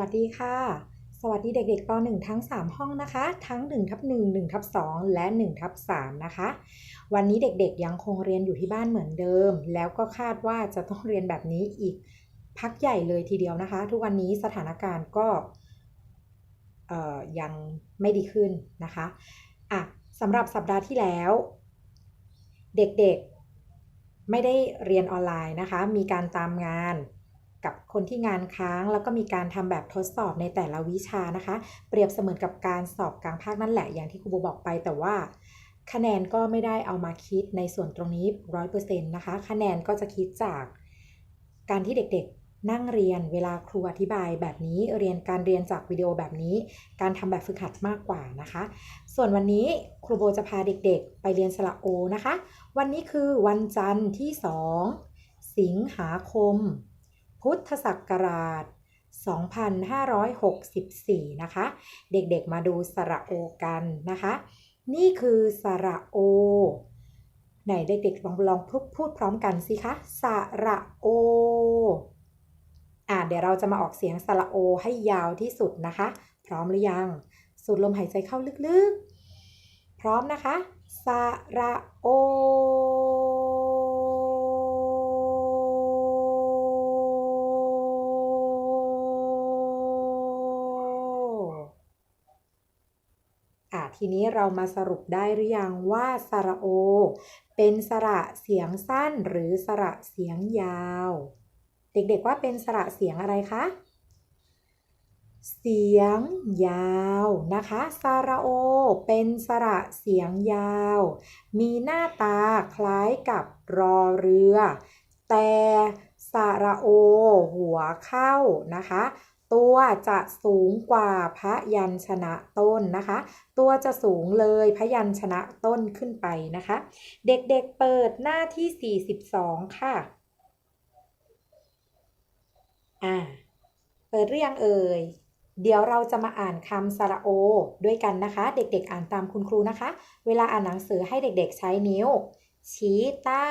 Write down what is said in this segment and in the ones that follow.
วัสดีค่ะ สวัสดีเด็กๆป .1 ทั้ง 3 ห้องนะคะ ทั้ง1ทับ1 1ทับ2และ1ทับ3นะคะ วันนี้เด็กๆยังคงเรียนอยู่ที่บ้านเหมือนเดิม แล้วก็คาดว่าจะต้องเรียนแบบนี้อีกพักใหญ่เลยทีเดียวนะคะ ทุกวันนี้สถานการณ์ก็ยังไม่ดีขึ้นนะคะอะสำหรับสัปดาห์ที่แล้ว เด็กๆไม่ได้เรียนออนไลน์นะคะ มีการตามงาน กับคนที่งานค้าง แล้วก็มีการทำแบบทดสอบในแต่ละวิชานะคะ เปรียบเสมือนกับการสอบกลางภาคนั่นแหละอย่างที่ครูโบบอกไปแต่ว่าคะแนนก็ไม่ได้เอามาคิดในส่วนตรงนี้ร้อยเปอร์เซ็นต์นะคะ คะแนนก็จะคิดจากการที่เด็กๆนั่งเรียนเวลาครูอธิบายแบบนี้เรียนการเรียนจากวิดีโอแบบนี้ การทำแบบฝึกหัดมากกว่านะคะ ส่วนวันนี้ครูโบจะพาเด็กๆ ไปเรียนสระโอนะคะ วันนี้คือวันจันทร์ที่ 2 สิงหาคม พุทธศักราช 2564 นะคะ เด็กๆมาดูสระโอกันนะคะ นี่คือสระโอ ไหนเด็กๆลองลองพูดพูดพร้อมกันสิคะสระโออะเดี๋ยวเราจะมาออกเสียงสระโอให้ยาวที่สุดนะคะ พร้อมหรือยัง สูดลมหายใจเข้าลึกๆ พร้อมนะคะสระโอ อะ ทีนี้เรามาสรุปได้หรือยังว่าสระโอ เป็นสระเสียงสั้นหรือสระเสียงยาว เด็กๆว่าเป็นสระเสียงอะไรคะเสียงยาวนะคะสระโอ เป็นสระเสียงยาว มีหน้าตาคล้ายกับรอเรือ แต่สระโอ หัวเข้านะคะ ตัวจะสูงกว่าพยัญชนะต้นนะคะ ตัวจะสูงเลยพยัญชนะต้นขึ้นไปนะคะ เด็กๆเปิดหน้าที่ 42 ค่ะ อ่า เปิดหรือยังเอ่ย เดี๋ยวเราจะมาอ่านคำสระโอ ด้วยกันนะคะ เด็กๆ อ่านตามคุณครูนะคะ เวลาอ่านหนังสือให้เด็กๆ ใช้นิ้ว ชี้ใต้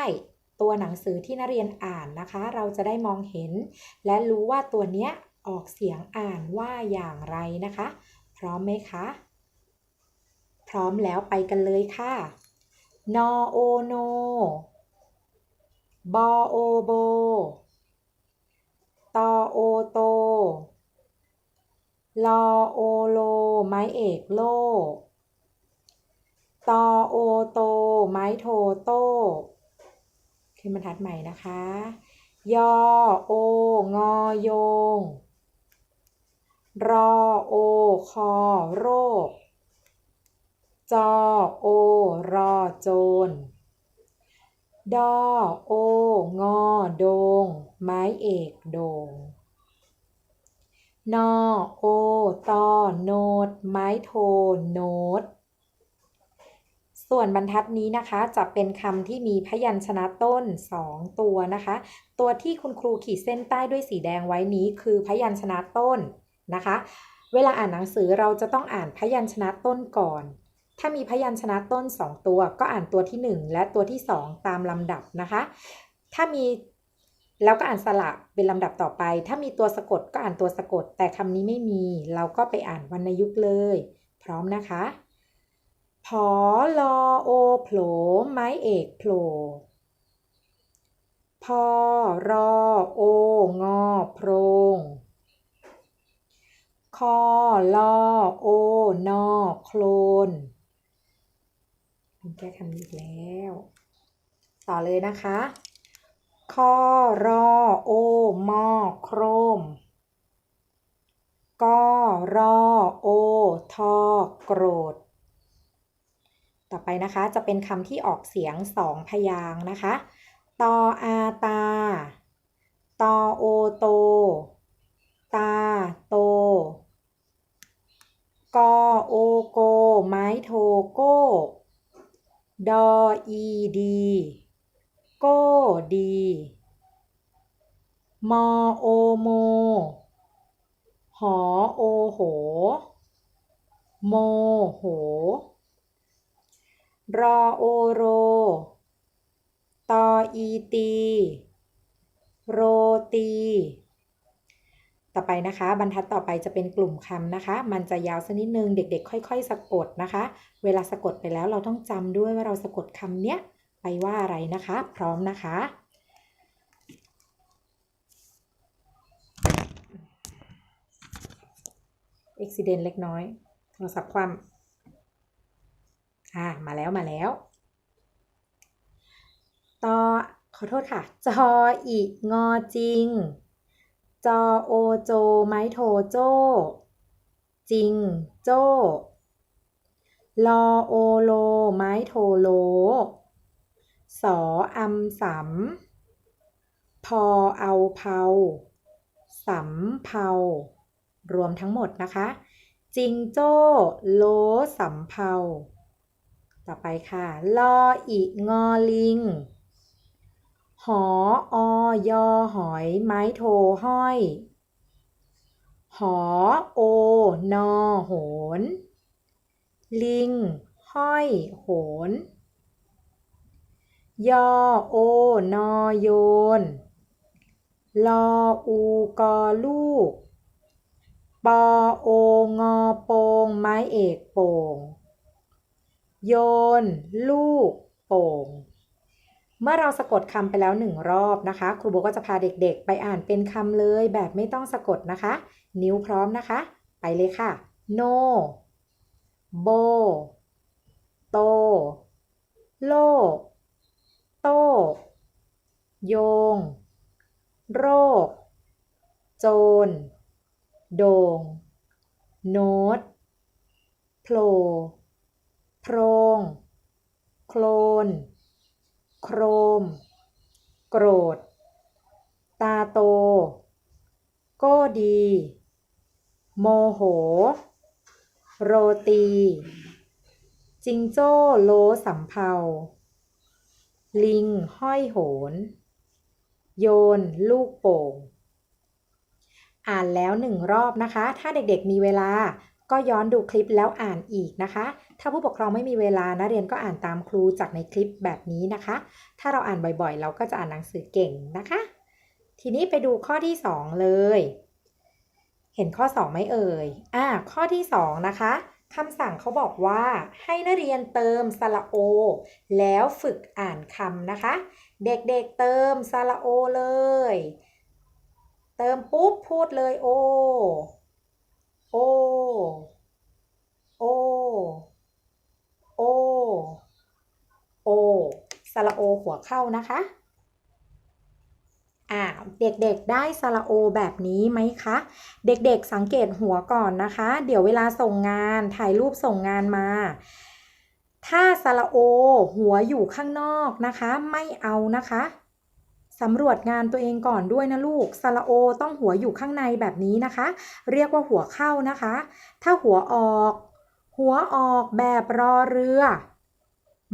ตัวหนังสือที่นักเรียนอ่านนะคะ เราจะได้มองเห็น และรู้ว่าตัวเนี้ย ออกเสียงอ่านว่าอย่างไรนะคะ พร้อมไหมคะ พร้อมแล้วไปกันเลยค่ะนอโอโนบอโอโบตอโอโตลอโอโล ไม้เอกโล ตอโอโต ไม้โทโตขึ้นบรรทัดใหม่นะคะ ยอโองอโยง รอโอคอโรค จอโอรอโจร ดอโองอโดง ไม้เอกโดง นอโอตอโนด ไม้โทโนด ส่วนบรรทัดนี้นะคะจะเป็นคำที่มีพยัญชนะต้น 2 ตัวนะคะ ตัวที่คุณครูขีดเส้นใต้ด้วยสีแดงไว้นี้คือพยัญชนะต้น นะคะ เวลาอ่านหนังสือเราจะต้องอ่านพยัญชนะต้นก่อน ถ้ามีพยัญชนะต้น 2 ตัว ก็อ่านตัวที่ 1 และตัวที่ 2 ตามลำดับนะคะ ถ้ามีแล้วก็อ่านสระเป็นลำดับต่อไป ถ้ามีตัวสะกดก็อ่านตัวสะกด แต่คำนี้ไม่มี เราก็ไปอ่านวรรณยุกต์เลย พร้อมนะคะพอลอโอโผลไม้เอกโผล่พอรอโองอโพรง ลอโอนอโคลนแก้คำนี้อีกแล้ว ต่อเลยนะคะคอรอโอมอโครมกอรอโอทอโกรธ ต่อไปนะคะจะเป็นคำที่ออกเสียงสองพยางนะคะ ตออาตา ตอโอโตาโต กอโอโก ไม้โทโก้ดออีดีโก้ดีมอโอโม หอโอโห โมโห รอโอโร ตออีตี โรตี ต่อไปนะคะ บรรทัดต่อไปจะเป็นกลุ่มคำนะคะ มันจะยาวสักนิดนึงเด็ก ๆ ค่อย ๆ สะกดนะคะ เวลาสะกดไปแล้วเราต้องจำด้วยว่าเราสะกดคำเนี้ยไปว่าอะไรนะคะ พร้อมนะคะ อุบิเหตุเล็กน้อยโทรศัพท์คว่ำอ่ามาแล้วมาแล้วต่อขอโทษค่ะ จออีงอจริง จอโอโจ ไม้โทโจ จริง โจลอโอโล ไม้โทโล สออำสำพอเอาเผาสำเภารวมทั้งหมดนะคะ จิงโจ้โลสำเภาต่อไปค่ะ ลออีงอลิง หออ ยอหอยไม้โทห้อย หอโอนอโหน ลิง ห้อย โหน ยอโอนอโยน ลออูกอลูก ปอโองอโปงไม้เอกโป่ง โยน ลูก โป่ง เมื่อเราสะกดคำไปแล้วหนึ่งรอบนะคะ ครูโบก็จะพาเด็กๆ ไปอ่านเป็นคำเลยแบบไม่ต้องสะกดนะคะ นิ้วพร้อมนะคะ ไปเลยค่ะโนโบโตโลโตโยง โรค โจร โด่งโน้ตโผล่โพรง โคลน โครม โกรธ ตาโต โก้ดี โมโห โรตี จิงโจ้โลสำเภา ลิงห้อยโหน โยนลูกโป่ง อ่านแล้วหนึ่งรอบนะคะ ถ้าเด็กๆมีเวลา ก็ย้อนดูคลิปแล้วอ่านอีกนะคะ ถ้าผู้ปกครองไม่มีเวลานะเรียนก็อ่านตามครูจากในคลิปแบบนี้นะคะ ถ้าเราอ่านบ่อยๆ เราก็จะอ่านหนังสือเก่งนะคะ ทีนี้ไปดูข้อที่ 2 เลย เห็นข้อ 2 ไหมเอ่ยอ่าข้อที่ 2 นะคะคำสั่งเขาบอกว่าให้นักเรียนเติมสระโอ แล้วฝึกอ่านคำนะคะ เด็กๆเติมสระโอเลย เติมปุ๊บพูดเลยโอ โอ โอ โอ โอสระโอหัวเข้านะคะอ่าเด็กๆได้สระโอแบบนี้ไหมคะ เด็กๆสังเกตหัวก่อนนะคะ เดี๋ยวเวลาส่งงานถ่ายรูปส่งงานมา ถ้าสระโอหัวอยู่ข้างนอกนะคะ ไม่เอานะคะ สำรวจงานตัวเองก่อนด้วยนะลูกสระโอต้องหัวอยู่ข้างในแบบนี้นะคะ เรียกว่าหัวเข้านะคะ ถ้าหัวออก หัวออกแบบรอเรือ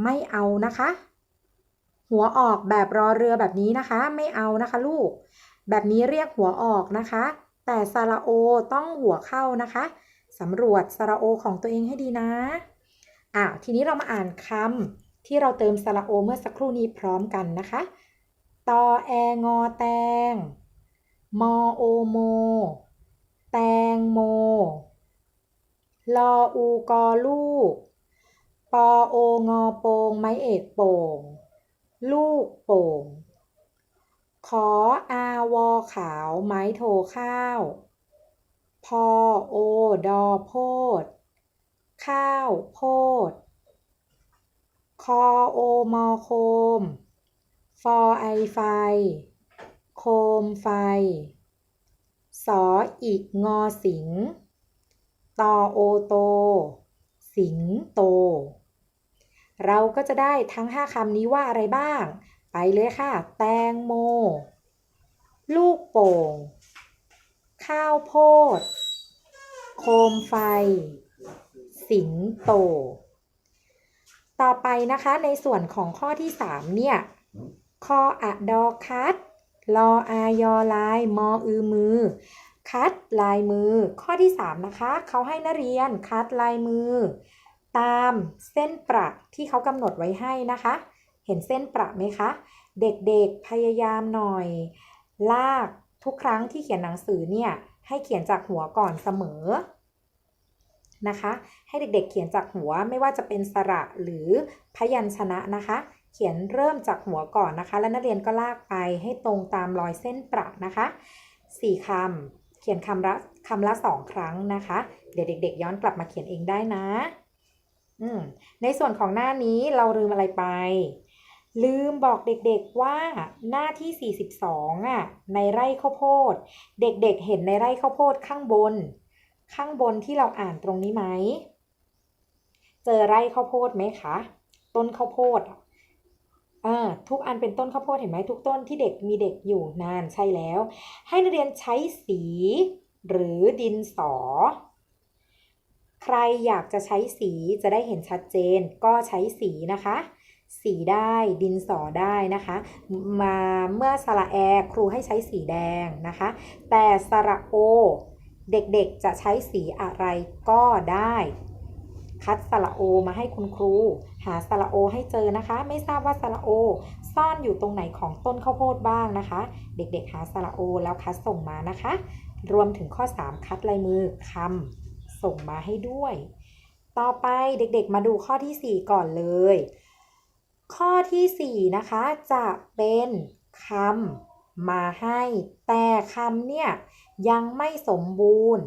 ไม่เอานะคะ หัวออกแบบรอเรือแบบนี้นะคะ ไม่เอานะคะลูก แบบนี้เรียกหัวออกนะคะ แต่สระโอต้องหัวเข้านะคะสำรวจสระโอของตัวเองให้ดีนะอ่าทีนี้เรามาอ่านคำที่เราเติมสระโอเมื่อสักครู่นี้พร้อมกันนะคะ ตอแองอแตงมอโอโม แตงโม ลออูกอลูก ปอโองอโปงไม้เอกโป่ง ลูกโป่ง ขออาวอขาวไม้โทข้าว พอโอดอโพด ข้าวโพด คอโอมอโคม ฟอไอไฟ โคมไฟ สออีกงอสิง ตอโอโต สิงโต เราก็จะได้ทั้ง 5คำนี้ว่าอะไรบ้าง ไปเลยค่ะ แตงโม ลูกโป่ง ข้าวโพด โคมไฟ สิงโต ต่อไปนะคะในส่วนของข้อที่ 3 เนี่ย คออะดอคัดลออายอลาย มออือมือ คัดลายมือ ข้อที่ 3 นะคะ เขาให้นักเรียนคัดลายมือ ตามเส้นประที่เขากำหนดไว้ให้นะคะ เห็นเส้นประไหมคะ เด็กๆพยายามหน่อย ลากทุกครั้งที่เขียนหนังสือเนี่ย ให้เขียนจากหัวก่อนเสมอนะคะ ให้เด็กๆเขียนจากหัวไม่ว่าจะเป็นสระหรือพยัญชนะนะคะ เขียนเริ่มจากหัวก่อนนะคะ แล้วนักเรียนก็ลากไปให้ตรงตามรอยเส้นประนะคะสี่คำเขียนคำละคำละสองครั้งนะคะ เดี๋ยวเด็ก ๆ ย้อนกลับมาเขียนเองได้นะอืมในส่วนของหน้านี้เราลืมอะไรไป ลืมบอกเด็กๆว่าหน้าที่ 42อะในไร่ข้าวโพด เด็กๆเห็นในไร่ข้าวโพดข้างบน ข้างบนที่เราอ่านตรงนี้ไหม เจอไร่ข้าวโพดไหมคะ ต้นข้าวโพด อะเออทุกอันเป็นต้นข้าวโพดเห็นไหมทุกต้นที่เด็กมีเด็กอยู่นานใช่แล้ว ให้นักเรียนใช้สี หรือดินสอ ใครอยากจะใช้สีจะได้เห็นชัดเจน ก็ใช้สีนะคะ สีได้ดินสอได้นะคะ มาเมื่อสระแอครูให้ใช้สีแดงนะคะ แต่สระโอ เด็กๆจะใช้สีอะไรก็ได้ คัดสระโอมาให้คุณครู หาสระโอให้เจอนะคะ ไม่ทราบว่าสระโอ ซ่อนอยู่ตรงไหนของต้นข้าวโพดบ้างนะคะ เด็กๆ หาสระโอแล้วคัดส่งมานะคะ รวมถึงข้อ 3 คัดลายมือคำส่งมาให้ด้วย ต่อไปเด็กๆ มาดูข้อที่ 4 ก่อนเลย ข้อที่ 4 นะคะ จะเป็นคำมาให้ แต่คำเนี่ยยังไม่สมบูรณ์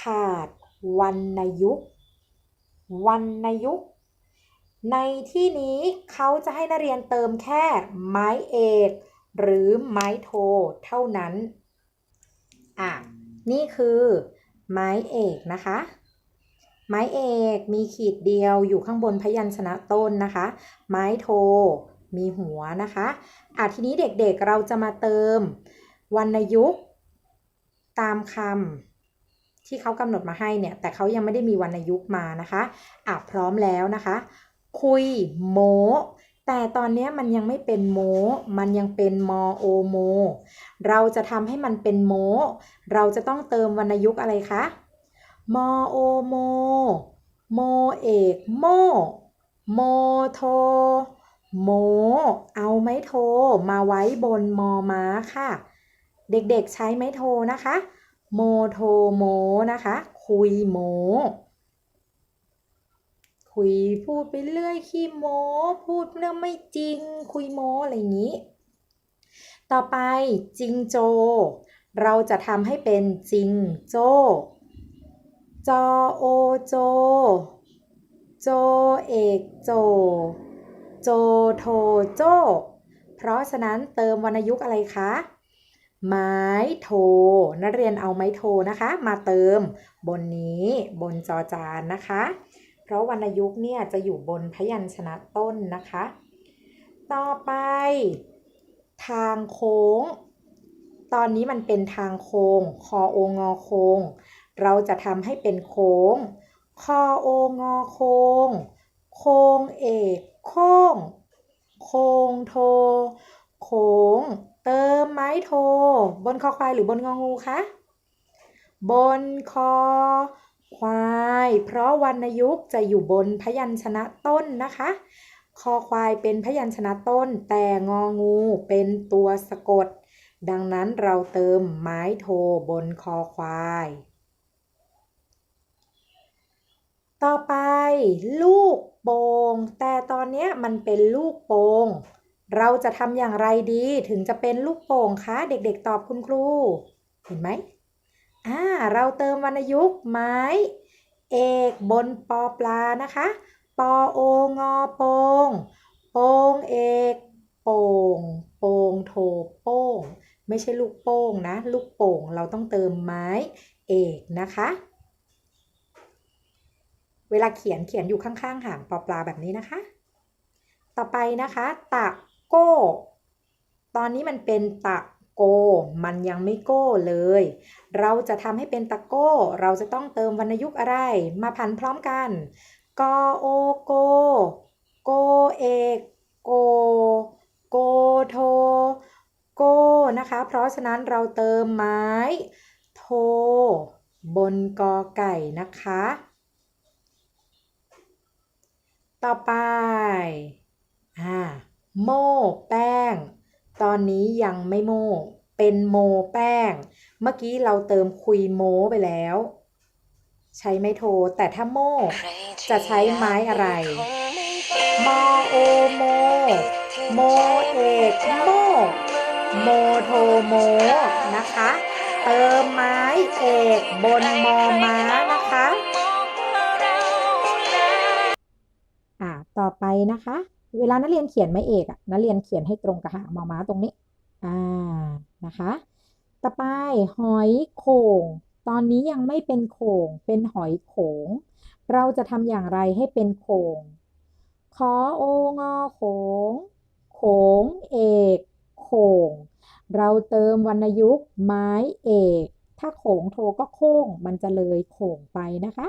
ขาดวรรณยุกต์ วรรณยุกต์ในที่นี้เขาจะให้นักเรียนเติมแค่ไม้เอก หรือไม้โท เท่านั้น อะ นี่คือไม้เอกนะคะ ไม้เอกมีขีดเดียวอยู่ข้างบนพยัญชนะต้นนะคะ ไม้โทมีหัวนะคะอะทีนี้เด็กๆเราจะมาเติมวรรณยุกต์ตามคำ ที่เขากำหนดมาให้เนี่ย แต่เขายังไม่ได้มีวรรณยุกต์มานะคะอะพร้อมแล้วนะคะ คุยโมแต่ตอนนี้มันยังไม่เป็นโม มันยังเป็นมอโอโม เราจะทำให้มันเป็นโม เราจะต้องเติมวรรณยุกต์อะไรคะมอโอโม โมเอกโม โมโท โม เอาไม้โทมาไว้บนมอม้าค่ะ เด็กๆใช้ไม้โทนะคะ โมโทโมนะคะ คุยโม คุยพูดไปเรื่อยขี้โม พูดเรื่องไม่จริง คุยโมอะไรอย่างนี้ ต่อไปจิงโจ เราจะทำให้เป็นจิงโจ จอโอโจ โจเอกโจ โจโทโจ เพราะฉะนั้นเติมวรรณยุกต์อะไรคะ ไม้โท นักเรียนเอาไม้โทนะคะ มาเติมบนนี้บนจอจานนะคะ เพราะวรรณยุกต์เนี่ยจะอยู่บนพยัญชนะต้นนะคะ ต่อไป ทางโค้ง ตอนนี้มันเป็นทางโค้งคอโองอโค้งเราจะทำให้เป็นโค้งคอโองอโค้งโค้งเอกโค้งโค้งโท โค้ง เติมไม้โท บนคอควายหรือบนงองูคะ บนคอควาย เพราะวรรณยุกต์จะอยู่บนพยัญชนะต้นนะคะ คอควายเป็นพยัญชนะต้น แต่งองูเป็นตัวสะกด ดังนั้นเราเติมไม้โทบนคอควาย ต่อไปลูกโป่งแต่ตอนนี้มันเป็นลูกโป่ง เราจะทำอย่างไรดีถึงจะเป็นลูกโป่งคะ เด็กๆตอบคุณครู เห็นไหมอ่าเราเติมวรรณยุกต์ไม้เอกบนปอปลานะคะ ปอโองอโปงโปงเอกโป่งโป่งโถโป้งไม่ใช่ลูกโป่งนะ ลูกโป่งเราต้องเติมไม้เอกนะคะ เวลาเขียนเขียนอยู่ข้างๆหางปอปลาแบบนี้นะคะ ต่อไปนะคะตะ โก้ ตอนนี้มันเป็นตะโก มันยังไม่โก้เลย เราจะทำให้เป็นตะโก้ เราจะต้องเติมวรรณยุกต์อะไร มาพันพร้อมกัน กโอโก โกเอกโก โกโท โกนะคะ เพราะฉะนั้นเราเติมไม้ โท บนกอไก่นะคะ ต่อไป โม่แป้ง ตอนนี้ยังไม่โม่ เป็นโมแป้ง เมื่อกี้เราเติมคุยโมไปแล้ว ใช้ไม้โท แต่ถ้าโมจะใช้ไม้อะไรมอโอโม โมเอกโม โมโทโมนะคะ เติมไม้เอกบนมอม้านะคะ อ่า ต่อไปนะคะ เวลานักเรียนเขียนไม้เอกอะนักเรียนเขียนให้ตรงกับหางมอม้าตรงนี้ อ่า นะคะ ต่อไปหอยโข่ง ตอนนี้ยังไม่เป็นโข่ง เป็นหอยโขง เราจะทำอย่างไรให้เป็นโข่ง ขอโองอโขง โขงเอก โข่ง เราเติมวรรณยุกต์ไม้เอก ถ้าโขงโทก็โค้ง มันจะเลยโข่งไปนะคะ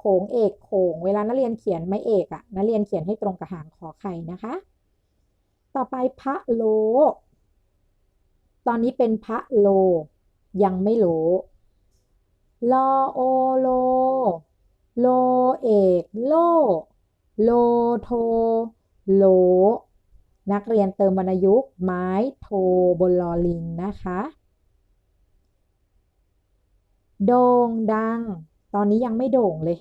โขงเอกโขงเวลานักเรียนเขียนไม้เอกอะนักเรียนเขียนให้ตรงกับหางขอไข่นะคะ ต่อไปพระโล ตอนนี้เป็นพระโล ยังไม่โลลอโอโล โลเอกโล โลโท โล นักเรียนเติมวรรณยุกต์ไม้โทบนลอลิงนะคะโด่งดัง ตอนนี้ยังไม่โด่งเลย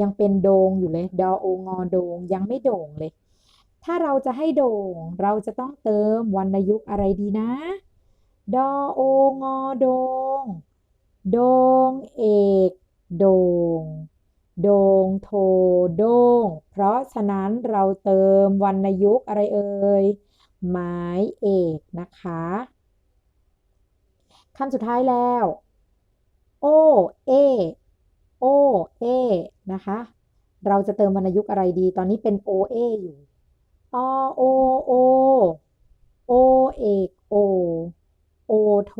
ยังเป็นโดงอยู่เลย ดอโองอโดงยังไม่โด่งเลย ถ้าเราจะให้โด่ง เราจะต้องเติมวรรณยุกต์อะไรดีนะ ดอโองอโดง โดงเอก โด่งโดงโทโด่งเพราะฉะนั้นเราเติมวรรณยุกต์อะไรเอ่ยไม้เอกนะคะคำสุดท้ายแล้ว โอ เอ โอเอนะคะ เราจะเติมวรรณยุกต์อะไรดี ตอนนี้เป็นโอเออยู่อโอโอโอเอกโอโอโท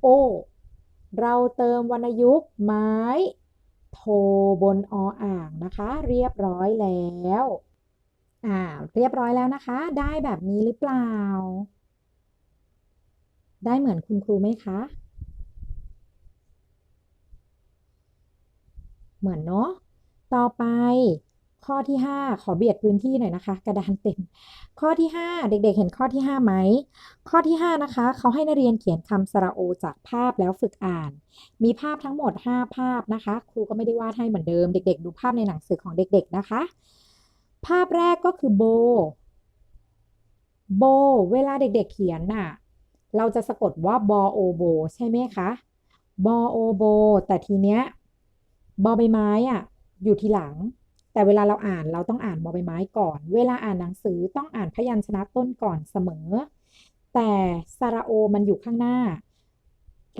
โอเราเติมวรรณยุกต์ไม้โทบนออ่างนะคะ เรียบร้อยแล้วอ่าเรียบร้อยแล้วนะคะ ได้แบบนี้หรือเปล่า ได้เหมือนคุณครูไหมคะ เหมือนเนาะต่อไปข้อที่ 5 ขอเบียดพื้นที่หน่อยนะคะ กระดานเต็ม ข้อที่ 5 เด็กๆ เห็นข้อที่5ไหมข้อที่ 5 นะคะ เขาให้นักเรียนเขียนคำสระโอจากภาพแล้วฝึกอ่าน มีภาพทั้งหมด 5 ภาพนะคะ ครูก็ไม่ได้วาดให้เหมือนเดิม เด็ก ๆ ดูภาพในหนังสือของเด็ก ๆ นะคะ ภาพแรกก็คือโบ โบ เวลาเด็ก ๆ เขียนน่ะ เราจะสะกดว่าบอโอโบใช่ไหมคะบอโอโบแต่ทีเนี้ย บอใบไม้อะอยู่ทีหลัง แต่เวลาเราอ่านเราต้องอ่านบอใบไม้ก่อน เวลาอ่านหนังสือต้องอ่านพยัญชนะต้นก่อนเสมอ แต่สระโอมันอยู่ข้างหน้า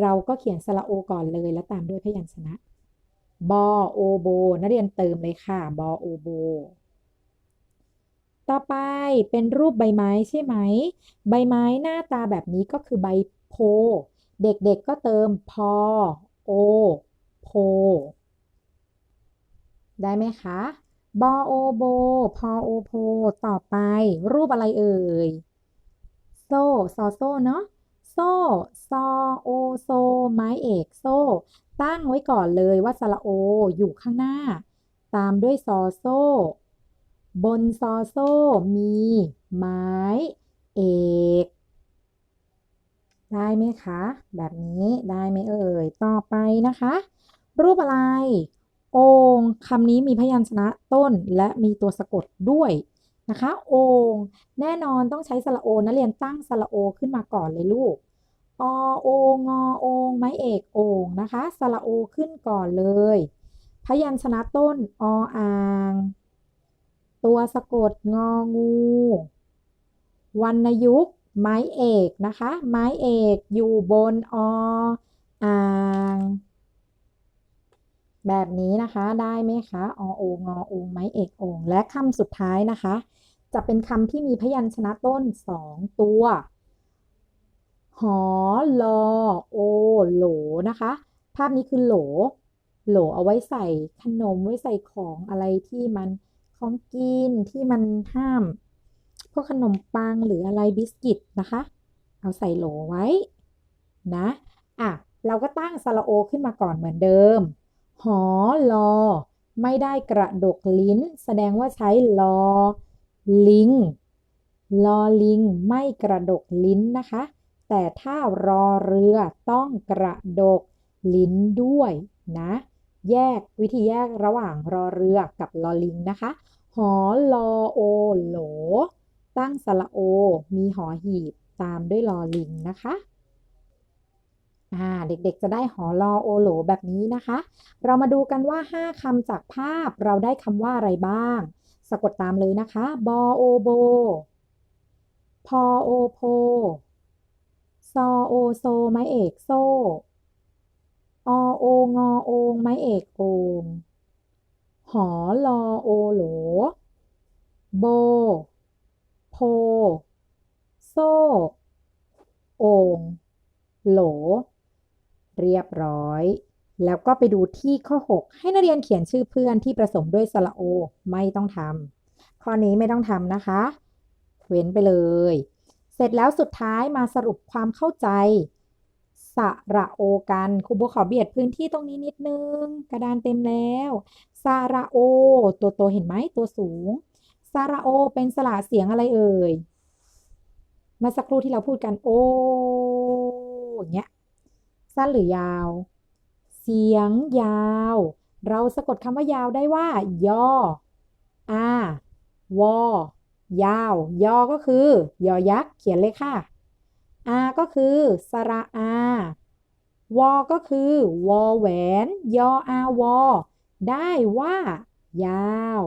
เราก็เขียนสระโอก่อนเลยแล้วตามด้วยพยัญชนะบอโอโบนักเรียนเติมเลยค่ะบอโอโบ ต่อไปเป็นรูปใบไม้ใช่ไหม ใบไม้หน้าตาแบบนี้ก็คือใบโพ เด็กๆก็เติมพอโอโพ ได้ไหมคะบอโอโบพอโอโพ ต่อไป รูปอะไรเอ่ย โซ่ซอโซเนาะโซซอโอโซ ไม้เอกโซ ตั้งไว้ก่อนเลยว่าสระโออยู่ข้างหน้า ตามด้วยซอโซ บนซอโซ มี ไม้ เอก ได้ไหมคะ แบบนี้ได้ไหมเอ่ย ต่อไปนะคะ รูปอะไร โองคำนี้มีพยัญชนะต้นและมีตัวสะกดด้วยนะคะโองแน่นอนต้องใช้สระโอนักเรียนตั้งสระโอขึ้นมาก่อนเลยลูกอโองอโองไม้เอกโองนะคะสระโอขึ้นก่อนเลย พยัญชนะต้นออ่าง ตัวสะกดงองูวรรณยุกไม้เอกนะคะ ไม้เอกอยู่บนออ่าง แบบนี้นะคะได้ไหมคะอโองอโองไม้เอกโองและคำสุดท้ายนะคะ จะเป็นคำที่มีพยัญชนะต้นสองตัว หอลอโอโหลนะคะ ภาพนี้คือโหล โหลเอาไว้ใส่ขนมไว้ใส่ของอะไรที่มันของกินที่มันห้าม พวกขนมปังหรืออะไรบิสกิตนะคะ เอาใส่โหลไว้นะอะเราก็ตั้งสระโอขึ้นมาก่อนเหมือนเดิม หอลอ ไม่ได้กระดกลิ้น แสดงว่าใช้ลอ ลิง ลอลิง ไม่กระดกลิ้นนะคะ แต่ถ้ารอเรือต้องกระดกลิ้นด้วยนะ แยกวิธีแยกระหว่างรอเรือกับลอลิงนะคะ หอลอโอโหล ตั้งสระโอ มีหอหีบตามด้วยลอลิงนะคะ เด็กๆจะได้หอลอโอโหลแบบนี้นะคะ เรามาดูกันว่า 5คำจากภาพเราได้คำว่าอะไรบ้าง สะกดตามเลยนะคะบอโอโบพอโอโพซอโอโซไม้เอกโซอโองอโองไม้เอกโองหอลอโอโหลโบ โพ โซ โอง โหล เรียบร้อย แล้วก็ไปดูที่ข้อ 6 ให้นักเรียนเขียนชื่อเพื่อนที่ผสมด้วยสระโอ ไม่ต้องทำข้อนี้ไม่ต้องทำนะคะ เว้นไปเลย เสร็จแล้วสุดท้ายมาสรุปความเข้าใจสระโอกันครูโบขอเบียดพื้นที่ตรงนี้นิดนึง กระดานเต็มแล้วสระโอ ตัวโตเห็นไหมตัวสูงสระโอเป็นสระเสียงอะไรเอ่ยเมื่อสักครู่ที่เราพูดกันโออย่างเงี้ย สั้นหรือยาว เสียงยาว เราสะกดคำว่ายาวได้ว่า ย่ออาวอยาว ยอก็คือยอยักษ์เขียนเลยค่ะอาก็คือสระอาวอก็คือ วอแหวน ยออาวอ ได้ว่า ยาว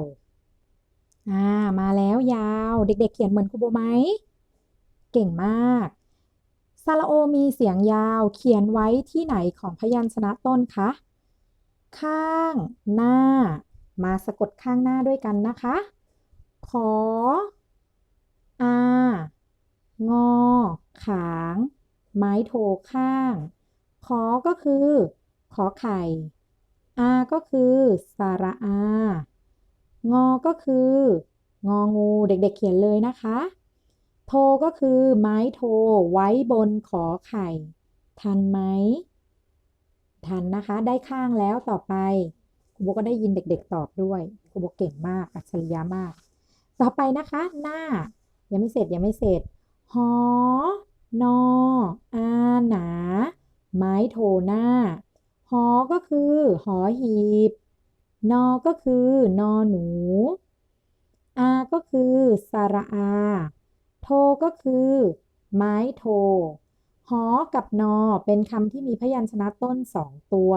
อ่ามาแล้วยาว เด็ก ๆ เขียนเหมือนครูโบไหม เก่งมาก สระโอมีเสียงยาวเขียนไว้ที่ไหนของพยัญชนะต้นคะ ข้างหน้า มาสะกดข้างหน้าด้วยกันนะคะ ขอ อา งอ ขาง ไม้โทข้าง ขอก็คือ ขอไข่ อาก็คือสระอา งอก็คือ งองู เด็กๆเขียนเลยนะคะ ทก็คือไม้โทไว้บนขอไข่ ทันไหม ทันนะคะ ได้ข้างแล้วต่อไปครูโบก็ได้ยินเด็ก ๆ ตอบด้วยครูโบเก่งมากอัจฉริยะมาก ต่อไปนะคะ หน้า ยังไม่เสร็จยังไม่เสร็จหอนออาหนา ไม้โทหน้าหอก็คือหอหีบ นอก็คือนอหนูอาก็คือสระอา โทก็คือ ไม้โท หอกับนอเป็นคำที่มีพยัญชนะต้นสองตัว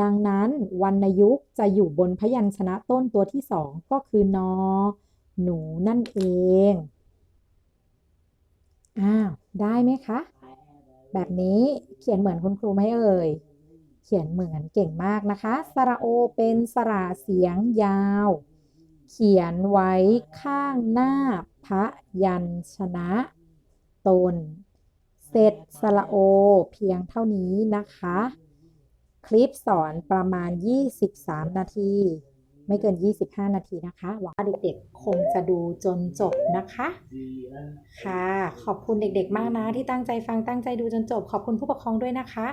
ดังนั้นวรรณยุกต์จะอยู่บนพยัญชนะต้นตัวที่สองก็คือนอ หนูนั่นเอง อ้าว ได้ไหมคะ แบบนี้เขียนเหมือนคุณครูไหมเอ่ย เขียนเหมือนเก่งมากนะคะ สระโอเป็นสระเสียงยาว เขียนไว้ข้างหน้า พระยัญชนะตน เสร็จสระโอเพียงเท่านี้นะคะ คลิปสอนประมาณ 23 นาที ไม่เกิน 25 นาทีนะคะหวังว่าเด็กๆ คงจะดูจนจบนะคะ ค่ะ ขอบคุณเด็กๆ มากนะ ที่ตั้งใจฟังตั้งใจดูจนจบ ขอบคุณผู้ปกครองด้วยนะคะ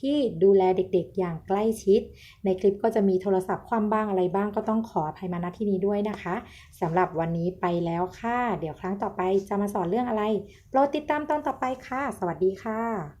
ที่ดูแลเด็กๆ อย่างใกล้ชิด ในคลิปก็จะมีโทรศัพท์ความบ้างอะไรบ้างก็ต้องขออภัยมาณที่นี้ด้วยนะคะสำหรับวันนี้ไปแล้วค่ะ เดี๋ยวครั้งต่อไปจะมาสอนเรื่องอะไรโปรดติดตามตอนต่อไปค่ะ สวัสดีค่ะ